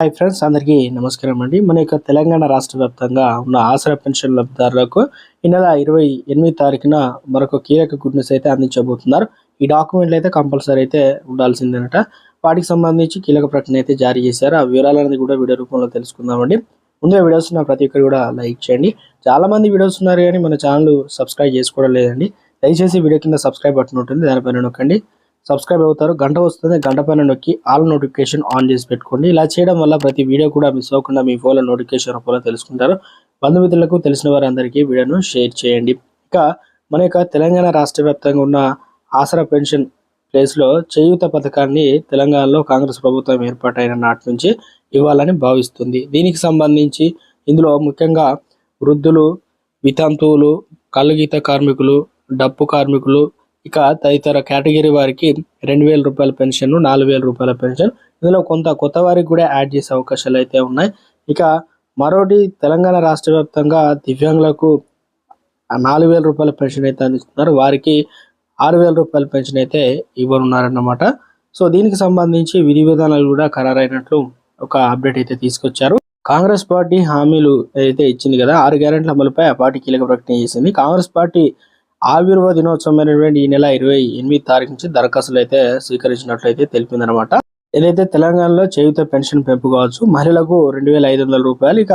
Hi friends అందరికీ నమస్కారం అండి. మన యొక్క తెలంగాణ రాష్ట్ర వ్యాప్తంగా ఉన్న ఆసరా పెన్షన్ లబ్ధిదారులకు ఈ నెల ఇరవై ఎనిమిది తారీఖున మరొక కీలక గుడ్ న్యూస్ అయితే అందించబోతున్నారు. ఈ డాక్యుమెంట్లు అయితే కంపల్సరీ అయితే ఉండాల్సిందేనట. వాటికి సంబంధించి కీలక ప్రకటన అయితే జారీ చేశారు. ఆ వివరాలు అనేది కూడా వీడియో రూపంలో తెలుసుకుందామండి ముందుగా వీడియోస్ ఉన్న ప్రతి ఒక్కరు కూడా లైక్ చేయండి. చాలా మంది వీడియోస్ ఉన్నారు కానీ మన ఛానల్ సబ్స్క్రైబ్ చేసుకోవడం లేదండి. దయచేసి వీడియో కింద సబ్స్క్రైబ్ బటన్ ఉంటుంది దానిపైన నొక్కండి. సబ్స్క్రైబ్ అవుతారు. గంట వస్తుంది. గంట పైన నొక్కి ఆల్ నోటిఫికేషన్ ఆన్ చేసి పెట్టుకోండి. ఇలా చేయడం వల్ల ప్రతి వీడియో కూడా మిస్ అవ్వకుండా మీ ఫోన్లో నోటిఫికేషన్ రూపంలో తెలుసుకుంటారు. బంధుమిత్రులకు తెలిసిన వారందరికీ వీడియోను షేర్ చేయండి. ఇక మన యొక్క తెలంగాణ రాష్ట్ర వ్యాప్తంగా ఉన్న ఆసరా పెన్షన్ ప్లేస్లో చేయూత పథకాన్ని తెలంగాణలో కాంగ్రెస్ ప్రభుత్వం ఏర్పాటైన నాటి నుంచి ఇవ్వాలని భావిస్తుంది. దీనికి సంబంధించి ఇందులో ముఖ్యంగా వృద్ధులు వితంతువులు కళ్ళుగీత కార్మికులు డప్పు కార్మికులు ఇక తదితర కేటగిరీ వారికి రెండు వేల రూపాయల పెన్షన్ నాలుగు వేల రూపాయల పెన్షన్. ఇందులో కొంత కొత్త వారికి కూడా యాడ్ చేసే అవకాశాలు అయితే ఉన్నాయి. ఇక మరోటి తెలంగాణ రాష్ట్ర వ్యాప్తంగా దివ్యాంగులకు నాలుగు వేల రూపాయల పెన్షన్ అయితే అందిస్తున్నారు. వారికి ఆరు వేల రూపాయల పెన్షన్ అయితే ఇవ్వనున్నారన్నమాట. సో దీనికి సంబంధించి విధి విధానాలు కూడా ఖరారైనట్లు ఒక అప్డేట్ అయితే తీసుకొచ్చారు. కాంగ్రెస్ పార్టీ హామీలు అయితే ఇచ్చింది కదా ఆరు గ్యారెంట్ల అమలుపై ఆ పార్టీ కీలక ప్రకటన చేసింది. కాంగ్రెస్ పార్టీ ఆవిర్భావ దినోత్సవమైనటువంటి ఈ నెల ఇరవై ఎనిమిది తారీఖు నుంచి దరఖాస్తులు అయితే స్వీకరించినట్లయితే తెలిపిందనమాట ఏదైతే తెలంగాణలో చేయుత పెన్షన్ పెంపు కావచ్చు మహిళలకు రెండు వేల ఐదు వందల రూపాయలు ఇక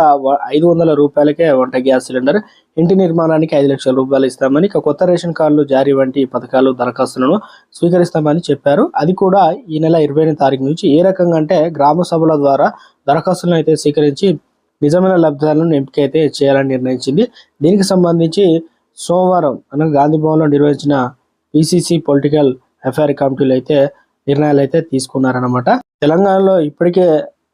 ఐదు వందల రూపాయలకే వంట గ్యాస్ సిలిండర్ ఇంటి నిర్మాణానికి ఐదు లక్షల రూపాయలు ఇస్తామని ఇక కొత్త రేషన్ కార్డులు జారీ వంటి పథకాలు దరఖాస్తులను స్వీకరిస్తామని చెప్పారు. అది కూడా ఈ నెల ఇరవై తారీఖు నుంచి ఏ రకంగా అంటే గ్రామ సభల ద్వారా దరఖాస్తులను అయితే స్వీకరించి నిజమైన లబ్ధాలను ఎంపిక అయితే చేయాలని నిర్ణయించింది. దీనికి సంబంధించి సోమవారం అనగా గాంధీ భవన్లో నిర్వహించిన పిసిసి పొలిటికల్ అఫైర్ కమిటీలు అయితే నిర్ణయాలు అయితే తీసుకున్నారనమాట తెలంగాణలో ఇప్పటికే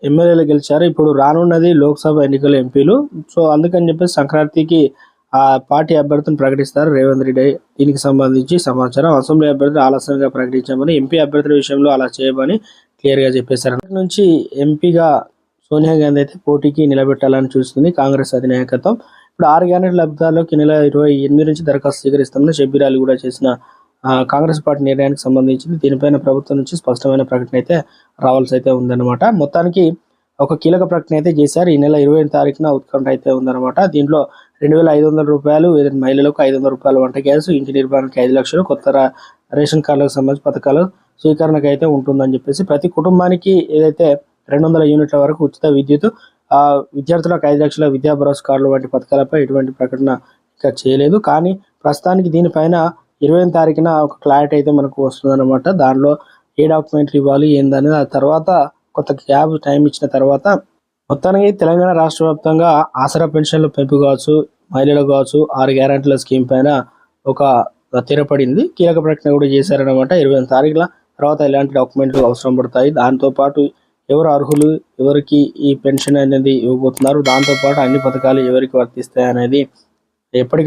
ఎమ్మెల్యేలు గెలిచారు. ఇప్పుడు రానున్నది లోక్సభ ఎన్నికల ఎంపీలు. సో అందుకని చెప్పి సంక్రాంతికి ఆ పార్టీ అభ్యర్థిని ప్రకటిస్తారు. రేవంత్ రెడ్డి దీనికి సంబంధించి సమాచారం. అసెంబ్లీ అభ్యర్థులు ఆలస్యంగా ప్రకటించామని ఎంపీ అభ్యర్థుల విషయంలో అలా చేయమని క్లియర్గా చెప్పేశారు. అక్కడి నుంచి ఎంపీగా సోనియా గాంధీ అయితే పోటీకి నిలబెట్టాలని చూస్తుంది కాంగ్రెస్ అధినాయకత్వం. ఇప్పుడు ఆరు గ్యారెంటీ లబ్ధాల్లోకి నెల ఇరవై ఎనిమిది నుంచి దరఖాస్తు స్వీకరిస్తామని షబ్బీర్ అలీ కూడా చేసిన కాంగ్రెస్ పార్టీ నిర్ణయానికి సంబంధించింది దీనిపైన ప్రభుత్వం నుంచి స్పష్టమైన ప్రకటన అయితే రావాల్సి అయితే ఉందన్నమాట. మొత్తానికి ఒక కీలక ప్రకటన అయితే చేశారు. ఈ నెల ఇరవై తారీఖున ఉత్కంఠ అయితే ఉందన్నమాట. దీంట్లో రెండు వేల ఐదు వందల రూపాయలు ఏదైనా మహిళలకు ఐదు వందల రూపాయలు వంట గ్యాస్ ఇంటి నిర్మాణానికి ఐదు లక్షలు కొత్త రేషన్ కార్డులకు సంబంధించి పథకాలు స్వీకరణకు అయితే ఉంటుందని చెప్పేసి ప్రతి కుటుంబానికి ఏదైతే రెండు వందల యూనిట్ల వరకు ఉచిత విద్యుత్ విద్యార్థులకు ఐదు లక్షల విద్యా భరోసా కార్డులు వంటి పథకాలపై ఎటువంటి ప్రకటన ఇంకా చేయలేదు. కానీ ప్రస్తుతానికి దీనిపైన ఇరవై తారీఖున ఒక క్లారిటీ అయితే మనకు వస్తుందన్నమాట. దానిలో ఏ డాక్యుమెంట్లు ఇవ్వాలి ఏందనేది ఆ తర్వాత కొంత గ్యాప్ టైం ఇచ్చిన తర్వాత మొత్తానికి తెలంగాణ రాష్ట్ర వ్యాప్తంగా ఆసరా పెన్షన్లు పెంపు కావచ్చు మహిళలు కావచ్చు ఆరు గ్యారెంటీల స్కీమ్ పైన ఒక తీరపడింది. కీలక ప్రకటన కూడా చేశారనమాట ఇరవై తారీఖుల తర్వాత ఎలాంటి డాక్యుమెంట్లు అవసరం పడతాయి. దాంతోపాటు ఎవరు అర్హులు ఎవరికి ఈ పెన్షన్ అనేది ఇవ్వబోతున్నారు దాంతో పాటు అన్ని పథకాలు ఎవరికి వర్తిస్తాయి అనేది ఎప్పటికప్పుడు